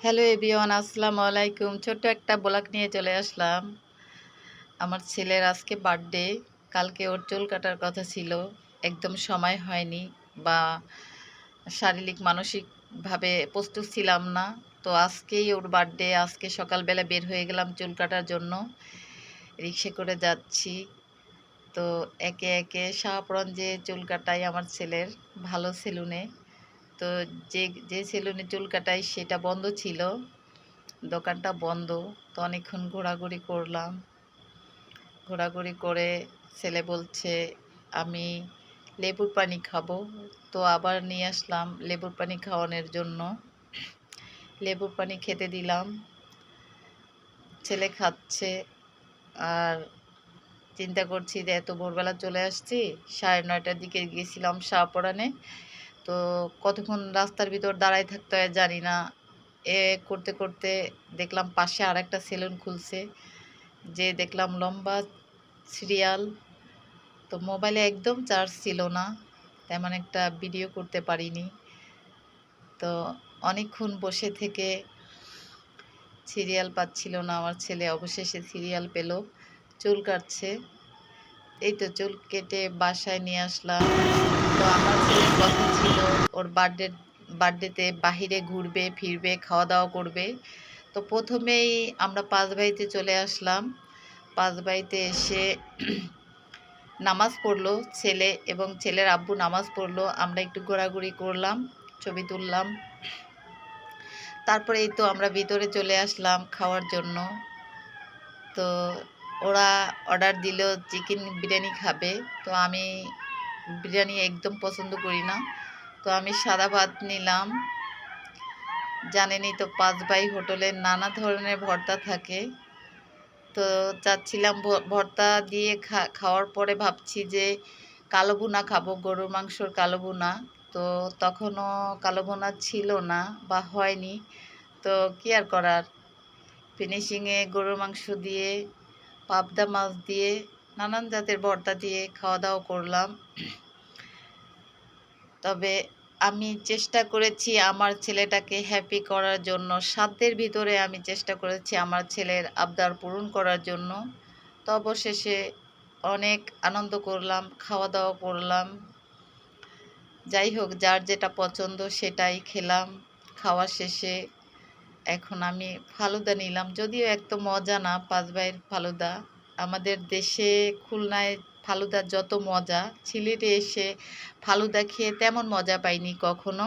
Hello everyone আসসালামু আলাইকুম ছোট্ট একটা ব্লগ নিয়ে চলে আসলাম আমার ছেলের আজকে বার্থডে কালকে ওর চুল কাটার কথা ছিল একদম সময় হয়নি বা শারীরিক মানসিকভাবে প্রস্তুত ছিলাম না তো আজকেই ওর বার্থডে আজকে সকালবেলা বের হয়ে গেলাম চুল কাটার জন্য রিক্সে করে যাচ্ছি তো একে একে শাহপুরঞ্জে চুল কাটাই আমার ছেলের ভালো সেলুনে তো যে যে সেলুনে চুল কাটাই সেটা বন্ধ ছিল। দোকানটা বন্ধ। তো অনেকক্ষণ ঘোরাঘুরি করলাম। ঘোরাঘুরি করে ছেলে বলছে, আমি লেবুর পানি খাব। তো আবার নিয়ে আসলাম লেবুর পানি খাওয়ানোর জন্য। লেবুর পানি খেতে দিলাম। ছেলে খাচ্ছে আর চিন্তা করছি যে এত ভোরবেলা চলে আসছি, সাড়ে নয়টার দিকে গিয়েছিলাম শাহপরানে। তো কতক্ষণ রাস্তার ভিতর দাঁড়াই থাকতে হয় জানি না। এ করতে করতে দেখলাম পাশে আর একটা সেলুন খুলছে। যে দেখলাম লম্বা সিরিয়াল তো মোবাইলে একদম চার্জ ছিল না। তেমন একটা ভিডিও করতে পারিনি। তো অনেকক্ষণ বসে থেকে সিরিয়াল পাচ্ছিল না। আমার ছেলে অবশেষে সিরিয়াল পেল। চুল কাটছে। এই তো চুল কেটে বাসায় নিয়ে আসলাম। তো আমার ছেলের কথা ছিল, ওর বার্থডে বার্থডেতে বাহিরে ঘুরবে, ফিরবে খাওয়া দাওয়া করবে। তো প্রথমেই আমরা পাঁচ বাড়িতে চলে আসলাম। পাঁচ বাড়িতে এসে নামাজ পড়ল ছেলে এবং ছেলের আব্বু নামাজ পড়ল। আমরা একটু ঘোরাঘুরি করলাম, ছবি তুললাম। তারপরে এই তো আমরা ভিতরে চলে আসলাম খাওয়ার জন্য। তো ওরা অর্ডার দিল চিকেন বিরিয়ানি খাবে। তো আমি বিরিয়ানি একদম পছন্দ করি না। তো আমি সাদা ভাত নিলাম। জানেনই তো পাঁচ বাই হোটেলে নানা ধরনের ভর্তা থাকে। তো চাচ্ছিলাম ভর্তা দিয়ে খাওয়ার পরে ভাবছি যে কালো বুনা খাব, গরুর মাংসর কালো বুনা তো তখনও কালো বোনা ছিল না বা হয়নি। তো কি আর করার? ফিনিশিংয়ে গরুর মাংস দিয়ে, পাবদা মাছ দিয়ে, নানান জাতের ভর্তা দিয়ে খাওয়া দাওয়া করলাম। তবে আমি চেষ্টা করেছি আমার ছেলেটাকে হ্যাপি করার জন্য, সাধ্যের ভিতরে আমি চেষ্টা করেছি আমার ছেলের আবদার পূরণ করার জন্য। তো অবশেষে অনেক আনন্দ করলাম খাওয়া দাওয়া করলাম। যাই হোক, যার যেটা পছন্দ সেটাই খেলাম। খাওয়া শেষে এখন আমি ফালুদা নিলাম। যদিও একটু মজা না, পাঁচ ভাইয়ের ফালুদা। আমাদের দেশে খুলনায় ফালুদার যত মজা সিলেটে এসে ফালুদা খেয়ে তেমন মজা পাইনি কখনো।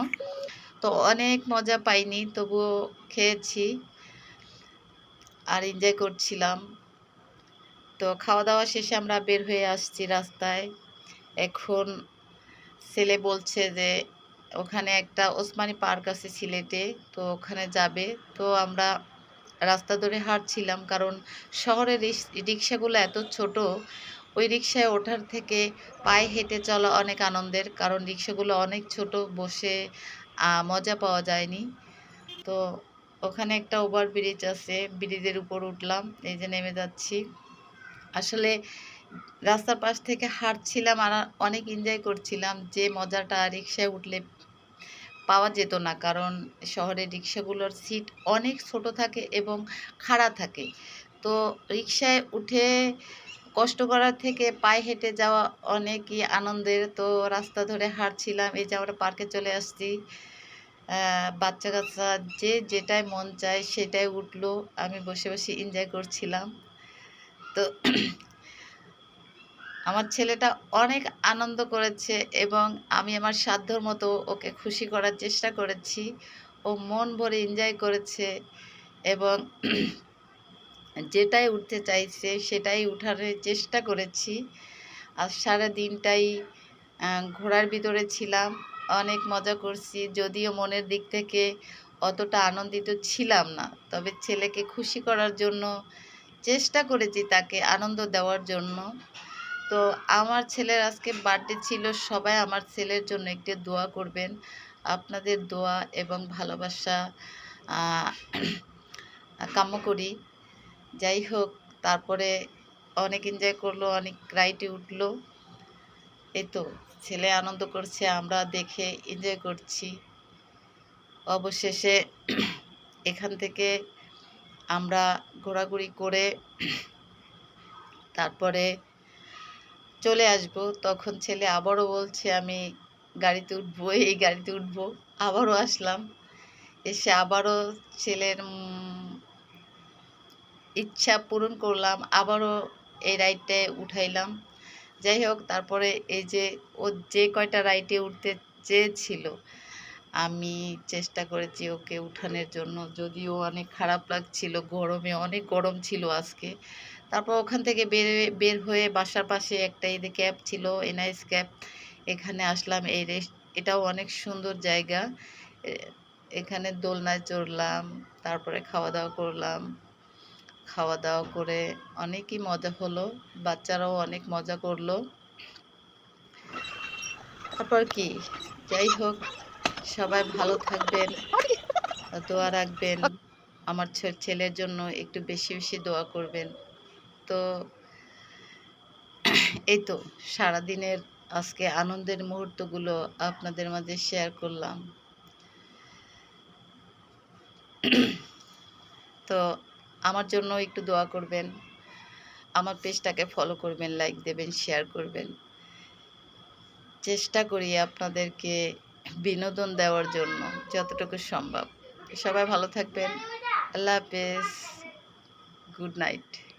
তো অনেক মজা পাইনি, তবুও খেয়েছি আর এনজয় করছিলাম। তো খাওয়া দাওয়া শেষে আমরা বের হয়ে আসছি রাস্তায়। এখন ছেলে বলছে যে, ওখানে একটা ওসমানী পার্ক আছে সিলেটে, তো ওখানে যাবে। তো আমরা রাস্তা ধরে হাঁটছিলাম, কারণ শহরের রিক্সাগুলো এত ছোট ওই রিক্সায় ওঠার থেকে পায়ে হেঁটে চলা অনেক আনন্দের, কারণ রিক্সাগুলো অনেক ছোট, বসে মজা পাওয়া যায়নি। তো ওখানে একটা ওভার ব্রিজ আছে ব্রিজের উপর উঠলাম, এই যে নেমে যাচ্ছি। আসলে রাস্তার পাশ থেকে হাঁটছিলাম আর অনেক এনজয় করছিলাম, যে মজাটা রিক্সায় উঠলে পাওয়া যেত না, কারণ শহরের রিক্সাগুলোর সিট অনেক ছোট থাকে এবং খাড়া থাকে। তো রিক্সায় উঠে কষ্ট করার থেকে পায়ে হেঁটে যাওয়া অনেকই আনন্দের। তো রাস্তা ধরে হাঁটছিলাম, এই যে আমরা পার্কে চলে আসছি। বাচ্চা কাচ্চা যে যেটাই মন চায় সেটাই উঠল। আমি বসে বসে এনজয় করছিলাম। তো আমার ছেলেটা অনেক আনন্দ করেছে এবং আমি আমার সাধ্যর মতো ওকে খুশি করার চেষ্টা করেছি। ও মন ভরে এনজয় করেছে এবং যেটাই উঠতে চাইছে, সেটাই উঠার চেষ্টা করেছি। আর সারা দিনটাই ঘোড়ার ভিতরে ছিলাম, অনেক মজা করছি, যদিও মনের দিক থেকে অতটা আনন্দিত ছিলাম না। তবে ছেলেকে খুশি করার জন্য চেষ্টা করেছি তাকে আনন্দ দেওয়ার জন্য। তো আমার ছেলের আজকে বার্থডে ছিল, সবাই আমার ছেলের জন্য একটু দোয়া করবেন। আপনাদের দোয়া এবং ভালোবাসা কাম্য করি। যাই হোক, তারপরে অনেক এনজয় করল, অনেক রাইটে উঠল। এই তো, ছেলে আনন্দ করছে, আমরা দেখে এনজয় করছি। অবশেষে এখান থেকে আমরা ঘোরাঘুরি করে তারপরে চলে আসব। তখন ছেলে আবারও বলছে, আমি গাড়িতে উঠবো, এই গাড়িতে উঠবো। আবারও আসলাম। এসে আবারও ছেলের ইচ্ছা পূরণ করলাম, আবারও এই রাইডটায় উঠাইলাম। যাই হোক, তারপরে এই যে ও যে কয়টা রাইডে উঠতে চেয়েছিল, আমি চেষ্টা করেছি ওকে উঠানোর জন্য। যদিও অনেক খারাপ লাগছিল, গরমে অনেক গরম ছিল আজকে। তারপর ওখান থেকে বের বের হয়ে বাসার পাশে একটা এই ক্যাব ছিল এনআইস ক্যাব, এখানে আসলাম। এই রেস্ট এটাও অনেক সুন্দর জায়গা। এখানে দোলনায় চড়লাম, তারপরে খাওয়া দাওয়া করলাম। খাওয়া দাওয়া করে অনেকই মজা হলো, বাচ্চারাও অনেক মজা করল। তারপর কি? যাই হোক, সবাই ভালো থাকবেন, দোয়া রাখবেন, আমার ছেলের জন্য একটু বেশি বেশি দোয়া করবেন। তো এই তো, সারাদিনের আজকে আনন্দের মুহূর্তগুলো আপনাদের মাঝে শেয়ার করলাম। তো আমার জন্য একটু দোয়া করবেন। আমার পেজটাকে ফলো করবেন লাইক দেবেন শেয়ার করবেন। চেষ্টা করি আপনাদেরকে বিনোদন দেওয়ার জন্য যতটুকু সম্ভব। সবাই ভালো থাকবেন। আল্লাহ হাফেজ। Good night.